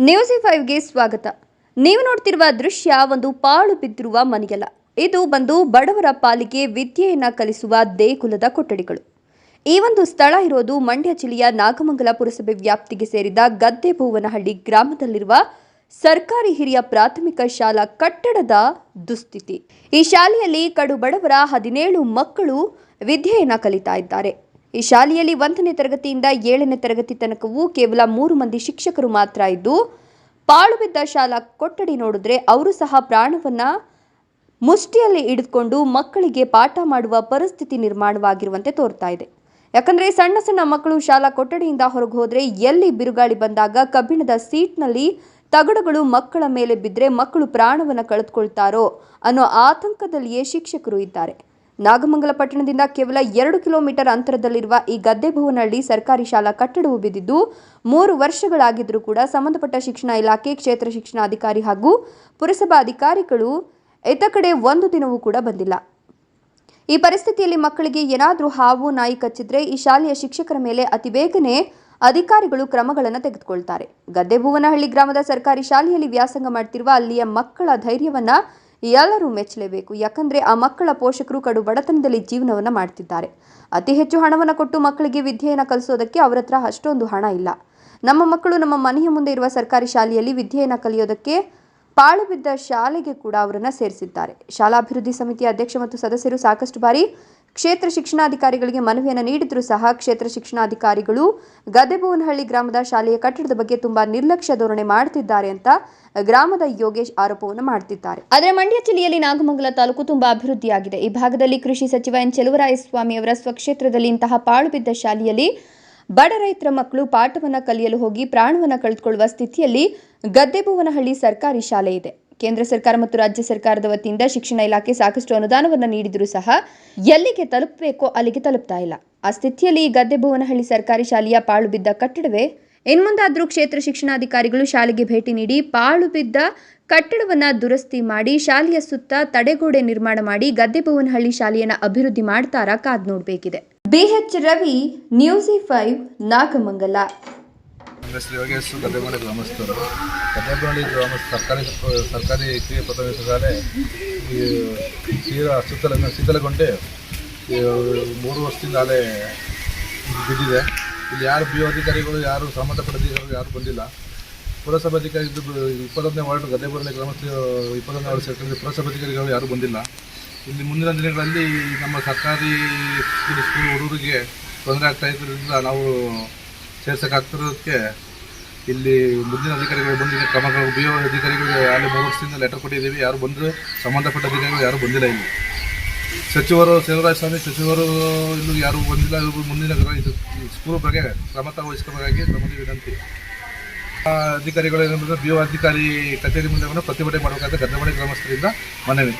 News ಫೈವ್ಗೆ ಸ್ವಾಗತ. ನೀವು ನೋಡ್ತಿರುವ ದೃಶ್ಯ ಒಂದು ಪಾಳು ಬಿದ್ದಿರುವ ಮನೆಯಲ್ಲ. ಇದು ಬಂದು ಬಡವರ ಪಾಲಿಗೆ ವಿದ್ಯೆಯನ್ನ ಕಲಿಸುವ ದೇಗುಲದ ಕೊಠಡಿಗಳು. ಈ ಒಂದು ಸ್ಥಳ ಇರೋದು ಮಂಡ್ಯ ಜಿಲ್ಲೆಯ ನಾಗಮಂಗಲ ಪುರಸಭೆ ವ್ಯಾಪ್ತಿಗೆ ಸೇರಿದ ಗದ್ದೆಭೂವನಹಳ್ಳಿ ಗ್ರಾಮದಲ್ಲಿರುವ ಸರ್ಕಾರಿ ಹಿರಿಯ ಪ್ರಾಥಮಿಕ ಶಾಲಾ ಕಟ್ಟಡದ ದುಸ್ಥಿತಿ. ಈ ಶಾಲೆಯಲ್ಲಿ ಕಡು ಬಡವರ ಹದಿನೇಳು ಮಕ್ಕಳು ವಿದ್ಯೆಯನ್ನ ಕಲಿತಾ ಇದ್ದಾರೆ. ಈ ಶಾಲೆಯಲ್ಲಿ ಒಂದನೇ ತರಗತಿಯಿಂದ ಏಳನೇ ತರಗತಿ ತನಕವೂ ಕೇವಲ ಮೂರು ಮಂದಿ ಶಿಕ್ಷಕರು ಮಾತ್ರ ಇದ್ದು, ಪಾಳು ಬಿದ್ದ ಶಾಲಾ ಕೊಠಡಿ ನೋಡಿದ್ರೆ ಅವರು ಸಹ ಪ್ರಾಣವನ್ನ ಮುಷ್ಟಿಯಲ್ಲಿ ಹಿಡಿದುಕೊಂಡು ಮಕ್ಕಳಿಗೆ ಪಾಠ ಮಾಡುವ ಪರಿಸ್ಥಿತಿ ನಿರ್ಮಾಣವಾಗಿರುವಂತೆ ತೋರ್ತಾ ಇದೆ. ಯಾಕಂದ್ರೆ ಸಣ್ಣ ಸಣ್ಣ ಮಕ್ಕಳು ಶಾಲಾ ಕೊಠಡಿಯಿಂದ ಹೊರಗೆ ಹೋದರೆ ಎಲ್ಲಿ ಬಿರುಗಾಳಿ ಬಂದಾಗ ಕಬ್ಬಿಣದ ಸೀಟ್ನಲ್ಲಿ ತಗಡುಗಳು ಮಕ್ಕಳ ಮೇಲೆ ಬಿದ್ದರೆ ಮಕ್ಕಳು ಪ್ರಾಣವನ್ನು ಕಳೆದುಕೊಳ್ತಾರೋ ಅನ್ನೋ ಆತಂಕದಲ್ಲಿಯೇ ಶಿಕ್ಷಕರು ಇದ್ದಾರೆ. ನಾಗಮಂಗಲ ಪಟ್ಟಣದಿಂದ ಕೇವಲ ಎರಡು ಕಿಲೋಮೀಟರ್ ಅಂತರದಲ್ಲಿರುವ ಈ ಗದ್ದೆ ಭುವನಹಳ್ಳಿ ಸರ್ಕಾರಿ ಶಾಲಾ ಕಟ್ಟಡವು ಬಿದ್ದಿದ್ದು, ಮೂರು ವರ್ಷಗಳಾಗಿದ್ದರೂ ಕೂಡ ಸಂಬಂಧಪಟ್ಟ ಶಿಕ್ಷಣ ಇಲಾಖೆ, ಕ್ಷೇತ್ರ ಶಿಕ್ಷಣಾಧಿಕಾರಿ ಹಾಗೂ ಪುರಸಭಾ ಅಧಿಕಾರಿಗಳು ಇತ್ತ ಕಡೆ ಒಂದು ದಿನವೂ ಕೂಡ ಬಂದಿಲ್ಲ. ಈ ಪರಿಸ್ಥಿತಿಯಲ್ಲಿ ಮಕ್ಕಳಿಗೆ ಏನಾದರೂ ಹಾವು, ನಾಯಿ ಕಚ್ಚಿದ್ರೆ ಈ ಶಾಲೆಯ ಶಿಕ್ಷಕರ ಮೇಲೆ ಅತಿ ಬೇಗನೆ ಅಧಿಕಾರಿಗಳು ಕ್ರಮಗಳನ್ನು ತೆಗೆದುಕೊಳ್ತಾರೆ. ಗದ್ದೆಭುವನಹಳ್ಳಿ ಗ್ರಾಮದ ಸರ್ಕಾರಿ ಶಾಲೆಯಲ್ಲಿ ವ್ಯಾಸಂಗ ಮಾಡ್ತಿರುವ ಅಲ್ಲಿಯ ಮಕ್ಕಳ ಧೈರ್ಯವನ್ನ ಎಲ್ಲರೂ ಮೆಚ್ಚಲೇಬೇಕು. ಯಾಕಂದ್ರೆ ಆ ಮಕ್ಕಳ ಪೋಷಕರು ಕಡು ಬಡತನದಲ್ಲಿ ಜೀವನವನ್ನ ಮಾಡ್ತಿದ್ದಾರೆ. ಅತಿ ಹೆಚ್ಚು ಹಣವನ್ನು ಕೊಟ್ಟು ಮಕ್ಕಳಿಗೆ ವಿದ್ಯೆಯನ್ನು ಕಲಿಸೋದಕ್ಕೆ ಅವರ ಹತ್ರ ಅಷ್ಟೊಂದು ಹಣ ಇಲ್ಲ. ನಮ್ಮ ಮಕ್ಕಳು ನಮ್ಮ ಮನೆಯ ಮುಂದೆ ಇರುವ ಸರ್ಕಾರಿ ಶಾಲೆಯಲ್ಲಿ ವಿದ್ಯೆಯನ್ನು ಕಲಿಯೋದಕ್ಕೆ ಪಾಳು ಬಿದ್ದ ಶಾಲೆಗೆ ಕೂಡ ಅವರನ್ನ ಸೇರಿಸಿದ್ದಾರೆ. ಶಾಲಾಭಿವೃದ್ಧಿ ಸಮಿತಿಯ ಅಧ್ಯಕ್ಷ ಮತ್ತು ಸದಸ್ಯರು ಸಾಕಷ್ಟು ಬಾರಿ ಕ್ಷೇತ್ರ ಶಿಕ್ಷಣಾಧಿಕಾರಿಗಳಿಗೆ ಮನವಿಯನ್ನು ನೀಡಿದರೂ ಸಹ ಕ್ಷೇತ್ರ ಶಿಕ್ಷಣಾಧಿಕಾರಿಗಳು ಗದ್ದೆಭುವನಹಳ್ಳಿ ಗ್ರಾಮದ ಶಾಲೆಯ ಕಟ್ಟಡದ ಬಗ್ಗೆ ತುಂಬಾ ನಿರ್ಲಕ್ಷ್ಯ ಧೋರಣೆ ಮಾಡುತ್ತಿದ್ದಾರೆ ಅಂತ ಗ್ರಾಮದ ಯೋಗೇಶ್ ಆರೋಪವನ್ನು ಮಾಡುತ್ತಿದ್ದಾರೆ ಆದರೆ ಮಂಡ್ಯ ಜಿಲ್ಲೆಯಲ್ಲಿ ನಾಗಮಂಗಲ ತಾಲೂಕು ತುಂಬಾ ಅಭಿವೃದ್ಧಿಯಾಗಿದೆ. ಈ ಭಾಗದಲ್ಲಿ ಕೃಷಿ ಸಚಿವ ಎನ್ ಚೆಲುವರಾಯಸ್ವಾಮಿ ಅವರ ಸ್ವಕ್ಷೇತ್ರದಲ್ಲಿ ಇಂತಹ ಪಾಳು ಬಿದ್ದ ಶಾಲೆಯಲ್ಲಿ ಬಡ ರೈತರ ಮಕ್ಕಳು ಪಾಠವನ್ನು ಕಲಿಯಲು ಹೋಗಿ ಪ್ರಾಣವನ್ನು ಕಳೆದುಕೊಳ್ಳುವ ಸ್ಥಿತಿಯಲ್ಲಿ ಗದ್ದೆಭುವನಹಳ್ಳಿ ಸರ್ಕಾರಿ ಶಾಲೆ ಇದೆ. ಕೇಂದ್ರ ಸರ್ಕಾರ ಮತ್ತು ರಾಜ್ಯ ಸರ್ಕಾರದ ವತಿಯಿಂದ ಶಿಕ್ಷಣ ಇಲಾಖೆ ಸಾಕಷ್ಟು ಅನುದಾನವನ್ನು ನೀಡಿದರೂ ಸಹ ಎಲ್ಲಿಗೆ ತಲುಪಬೇಕೋ ಅಲ್ಲಿಗೆ ತಲುಪ್ತಾ ಇಲ್ಲ. ಆ ಸ್ಥಿತಿಯಲ್ಲಿ ಈ ಗದ್ದೆಭುವನಹಳ್ಳಿ ಸರ್ಕಾರಿ ಶಾಲೆಯ ಪಾಳು ಬಿದ್ದ ಕಟ್ಟಡವೇ? ಇನ್ಮುಂದಾದರೂ ಕ್ಷೇತ್ರ ಶಿಕ್ಷಣಾಧಿಕಾರಿಗಳು ಶಾಲೆಗೆ ಭೇಟಿ ನೀಡಿ ಪಾಳು ಬಿದ್ದ ಕಟ್ಟಡವನ್ನ ದುರಸ್ತಿ ಮಾಡಿ ಶಾಲೆಯ ಸುತ್ತ ತಡೆಗೋಡೆ ನಿರ್ಮಾಣ ಮಾಡಿ ಗದ್ದೆಭುವನಹಳ್ಳಿ ಶಾಲೆಯನ್ನು ಅಭಿವೃದ್ಧಿ ಮಾಡ್ತಾರಾ ಕಾದ್ ನೋಡಬೇಕಿದೆ. BH Ravi, news five, Nagamangala. ನನ್ನ ಹೆಸರು ಯೋಗೇಶ್ ಗ್ರಾಮಸ್ಥರು? ಗದ್ದೆಮನೆ ಗ್ರಾಮ ಸರ್ಕಾರಿ ಸರ್ಕಾರಿ ಕಿರಿಯ ಪ್ರಾಥಮಿಕ ಶಾಲೆ, ಈ ತೀರಾ ಸುತ್ತಲ ಸಿದ್ದಲಗೊಂಡೆ ಮೂರು ವರ್ಷದಿಂದ ಅಲ್ಲೇ ಬಿದ್ದಿದೆ. ಇಲ್ಲಿ ಯಾರು ಬಿ ಅಧಿಕಾರಿಗಳು, ಯಾರು ಸಂಬಂಧಪಟ್ಟ ಯಾರು ಬಂದಿಲ್ಲ. ಪುರಸಭಾ ಅಧಿಕಾರಿ ಇಪ್ಪತ್ತೊಂದನೇ ವಾರ್ಡ್ ಗದ್ದೆಬರನೆ ಗ್ರಾಮಸ್ಥ ಇಪ್ಪತ್ತೊಂದನೇ ವಾರ್ಡ್ ಸರ್ಕಾರದ ಪುರಸಭಾ ಅಧಿಕಾರಿಗಳು ಯಾರು ಬಂದಿಲ್ಲ. ಇಲ್ಲಿ ಮುಂದಿನ ದಿನಗಳಲ್ಲಿ ನಮ್ಮ ಸರ್ಕಾರಿ ಸ್ಕೂಲ್ ಹುಡುಗರಿಗೆ ತೊಂದರೆ ಆಗ್ತಾ ಇದ್ದರಿಂದ ನಾವು ಸೇರ್ಸೋಕ್ಕಾಗ್ತಿರೋದಕ್ಕೆ ಇಲ್ಲಿ ಮುಂದಿನ ಅಧಿಕಾರಿಗಳು ಬಂದಿದ್ದ ಕ್ರಮಗಳು ಬಿ ಓ ಅಧಿಕಾರಿಗಳಿಗೆ ಅಲ್ಲಿ ಮೂರು ವರ್ಷದಿಂದ ಲೆಟರ್ ಕೊಟ್ಟಿದ್ದೀವಿ. ಯಾರು ಬಂದರೂ, ಸಂಬಂಧಪಟ್ಟ ಅಧಿಕಾರಿಗಳು ಯಾರು ಬಂದಿಲ್ಲ ಇಲ್ಲಿ. ಸಚಿವರು ಸೇವರಾಜ ಸ್ವಾಮಿ ಸಚಿವರು ಇಲ್ಲೂ ಯಾರು ಬಂದಿಲ್ಲ, ಇವರು ಮುಂದಿನ ಸ್ಕೂಲ್ ಬಗ್ಗೆ ಕ್ರಮ ವಹಿಸ್ಕೋಬೇಕಾಗಿ ನಮ್ಮಲ್ಲಿ ವಿನಂತಿ. ಅಧಿಕಾರಿಗಳು ಏನಂದ್ರೆ ಬಿ ಓ ಅಧಿಕಾರಿ ಕಚೇರಿ ಮುಂದೆ ಪ್ರತಿಭಟನೆ ಮಾಡಬೇಕಾದ ಗದ್ದೆಮನೆ ಗ್ರಾಮಸ್ಥರಿಂದ ಮನವಿ.